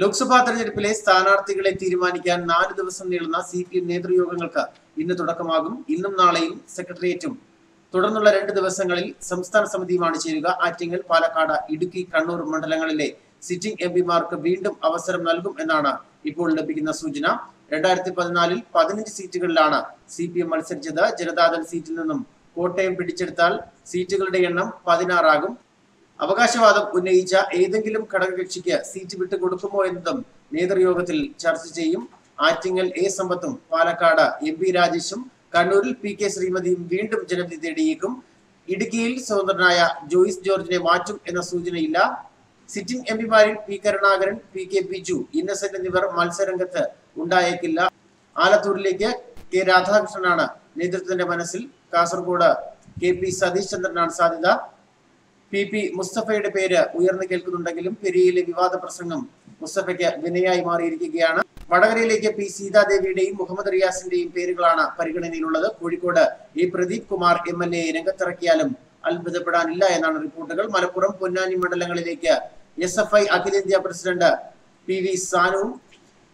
ലോക്സഭാ തെരഞ്ഞെടുപ്പിലെ സ്ഥാനാർത്ഥികളെ തീരുമാനിക്കാൻ നാല് ദിവസം നീളുന്ന സി പി എം നേതൃയോഗങ്ങൾക്ക് ഇന്ന് തുടക്കമാകും. ഇന്നും നാളെയും സെക്രട്ടേറിയറ്റും. തുടർന്നുള്ള രണ്ട് ദിവസങ്ങളിൽ സംസ്ഥാന സമിതിയുമാണ് ചേരുക. ആറ്റിങ്ങൽ പാലക്കാട് ഇടുക്കി കണ്ണൂർ മണ്ഡലങ്ങളിലെ സിറ്റിംഗ് എം പിമാർക്ക് വീണ്ടും അവസരം നൽകും എന്നാണ് ഇപ്പോൾ ലഭിക്കുന്ന സൂചന. രണ്ടായിരത്തി പതിനാലിൽ പതിനഞ്ച് സീറ്റുകളിലാണ് സി പി എം മത്സരിച്ചത്. ജനതാദൾ സീറ്റിൽ നിന്നും കോട്ടയം പിടിച്ചെടുത്താൽ സീറ്റുകളുടെ എണ്ണം പതിനാറാകും. അവകാശവാദം ഉന്നയിച്ച ഏതെങ്കിലും ഘടകകക്ഷിക്ക് സീറ്റ് വിട്ടുകൊടുക്കുമോ എന്നതും നേതൃയോഗത്തിൽ ചർച്ച ചെയ്യും. ആറ്റിങ്ങൽ എ സമ്പത്തും പാലക്കാട് എം പി രാജേഷും കണ്ണൂരിൽ പി കെ ശ്രീമതിയും വീണ്ടും ജനവിധി തേടിയേക്കും. ഇടുക്കിയിൽ സ്വതന്ത്രനായ ജോയിസ് ജോർജിനെ മാറ്റും എന്ന സൂചനയില്ല. Sitting M പിമാരിൽ P Karunakaran P K Biju Innocent എന്നിവർ മത്സരരംഗത്ത് ഉണ്ടായേക്കില്ല. ആലത്തൂരിലേക്ക് കെ രാധാകൃഷ്ണനാണ് നേതൃത്വത്തിന്റെ മനസ്സിൽ. കാസർഗോഡ് കെ പി സതീഷ് ചന്ദ്രനാണ് സാധ്യത. പി പി മുസ്തഫയുടെ പേര് ഉയർന്നു കേൾക്കുന്നുണ്ടെങ്കിലും പെരിയയിലെ വിവാദ പ്രസംഗം മുസ്തഫയ്ക്ക് വിനയായി മാറിയിരിക്കുകയാണ്. വടകരയിലേക്ക് പി സീതാദേവിയുടെയും മുഹമ്മദ് റിയാസിന്റെയും പേരുകളാണ് പരിഗണനയിലുള്ളത്. കോഴിക്കോട് ഈ Pradeep Kumar M L A രംഗത്തിറക്കിയാലും അത്ഭുതപ്പെടാനില്ല എന്നാണ് റിപ്പോർട്ടുകൾ. മലപ്പുറം പൊന്നാനി മണ്ഡലങ്ങളിലേക്ക് എസ് എഫ് ഐ അഖിലേന്ത്യാ പ്രസിഡന്റ് പി വി സാനുവും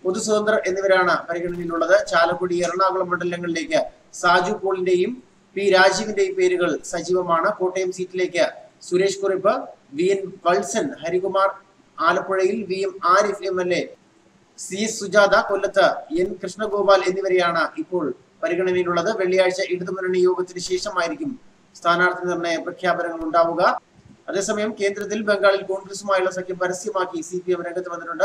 പൊതുസ്വതന്ത്രർ എന്നിവരാണ് പരിഗണനയിലുള്ളത്. ചാലക്കുടി എറണാകുളം മണ്ഡലങ്ങളിലേക്ക് സാജു പോളിന്റെയും പി രാജീവിന്റെയും പേരുകൾ സജീവമാണ്. കോട്ടയം സീറ്റിലേക്ക് സുരേഷ് കുറിപ്പ് വി എൻ വത്സൻ ഹരികുമാർ ആലപ്പുഴയിൽ V M Arif M L A C Sujatha കൊല്ലത്ത് എൻ കൃഷ്ണഗോപാൽ എന്നിവരെയാണ് ഇപ്പോൾ പരിഗണനയിലുള്ളത്. വെള്ളിയാഴ്ച ഇടതുമുന്നണി യോഗത്തിന് ശേഷമായിരിക്കും സ്ഥാനാർത്ഥി നിർണയ പ്രഖ്യാപനങ്ങൾ ഉണ്ടാവുക. അതേസമയം കേന്ദ്രത്തിൽ ബംഗാളിൽ കോൺഗ്രസുമായുള്ള സഖ്യം പരസ്യമാക്കി സി പി എം രംഗത്ത് വന്നിട്ടുണ്ട്.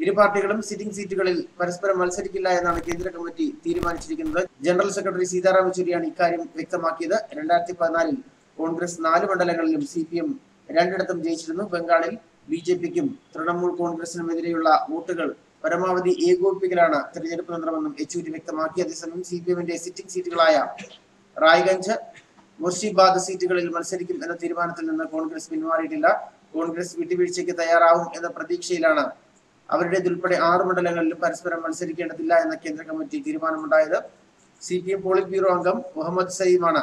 ഇരു പാർട്ടികളും സിറ്റിംഗ് സീറ്റുകളിൽ പരസ്പരം മത്സരിക്കില്ല എന്നാണ് കേന്ദ്ര കമ്മിറ്റി തീരുമാനിച്ചിരിക്കുന്നത്. ജനറൽ സെക്രട്ടറി സീതാറാം യെച്ചൂരിയാണ് ഇക്കാര്യം വ്യക്തമാക്കിയത്. രണ്ടായിരത്തി പതിനാലിൽ കോൺഗ്രസ് നാല് മണ്ഡലങ്ങളിലും സി പി എം രണ്ടിടത്തും ജയിച്ചിരുന്നു. ബംഗാളിൽ ബി ജെ പിക്കും തൃണമൂൽ കോൺഗ്രസിനും എതിരെയുള്ള വോട്ടുകൾ പരമാവധി ഏകോപിപ്പിക്കലാണ് തെരഞ്ഞെടുപ്പ് തന്ത്രമെന്നും യെച്ചൂരി വ്യക്തമാക്കി. അതേസമയം സി പി എമ്മിന്റെ സിറ്റിംഗ് സീറ്റുകളായ റായ്ഗഞ്ച് മുർഷിബാദ് സീറ്റുകളിൽ മത്സരിക്കും എന്ന തീരുമാനത്തിൽ നിന്ന് കോൺഗ്രസ് പിന്മാറിയിട്ടില്ല കോൺഗ്രസ് വിട്ടുവീഴ്ചയ്ക്ക് തയ്യാറാവും എന്ന പ്രതീക്ഷയിലാണ് അവരുടേതുൾപ്പെടെ ആറ് മണ്ഡലങ്ങളിലും പരസ്പരം മത്സരിക്കേണ്ടതില്ല എന്ന കേന്ദ്ര committee തീരുമാനമുണ്ടായത്. C P M polit bureau അംഗം മുഹമ്മദ് സയീമാണ്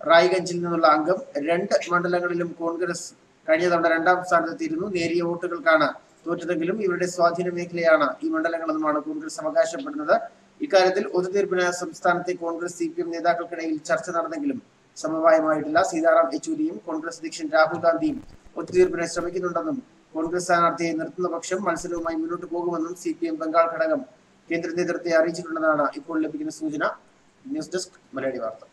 റായ്ഗഞ്ചിൽ നിന്നുള്ള അംഗം രണ്ട് മണ്ഡലങ്ങളിലും കോൺഗ്രസ് കഴിഞ്ഞ തവണ രണ്ടാം സ്ഥാനത്തെത്തിയിരുന്നു. നേരിയ വോട്ടുകൾക്കാണ് തോറ്റതെങ്കിലും ഇവരുടെ സ്വാധീന മേഖലയാണ് ഈ മണ്ഡലങ്ങളെന്നുമാണ് കോൺഗ്രസ് അവകാശപ്പെടുന്നത്. ഇക്കാര്യത്തിൽ ഒത്തുതീർപ്പിന് സംസ്ഥാനത്തെ കോൺഗ്രസ് സി പി എം നേതാക്കൾക്കിടയിൽ ചർച്ച നടന്നെങ്കിലും സമവായമായിട്ടില്ല. സീതാറാം യെച്ചൂരിയും കോൺഗ്രസ് അധ്യക്ഷൻ രാഹുൽ ഗാന്ധിയും ഒത്തുതീർപ്പിനെ ശ്രമിക്കുന്നുണ്ടെന്നും കോൺഗ്രസ് സ്ഥാനാർത്ഥിയെ നിർത്തുന്ന പക്ഷം മത്സരവുമായി മുന്നോട്ട് പോകുമെന്നും സി പി എം ബംഗാൾ ഘടകം കേന്ദ്ര നേതൃത്വത്തെ അറിയിച്ചിട്ടുണ്ടെന്നാണ് ഇപ്പോൾ ലഭിക്കുന്ന സൂചന. ന്യൂസ് ഡെസ്ക് മലയാളി വാർത്ത.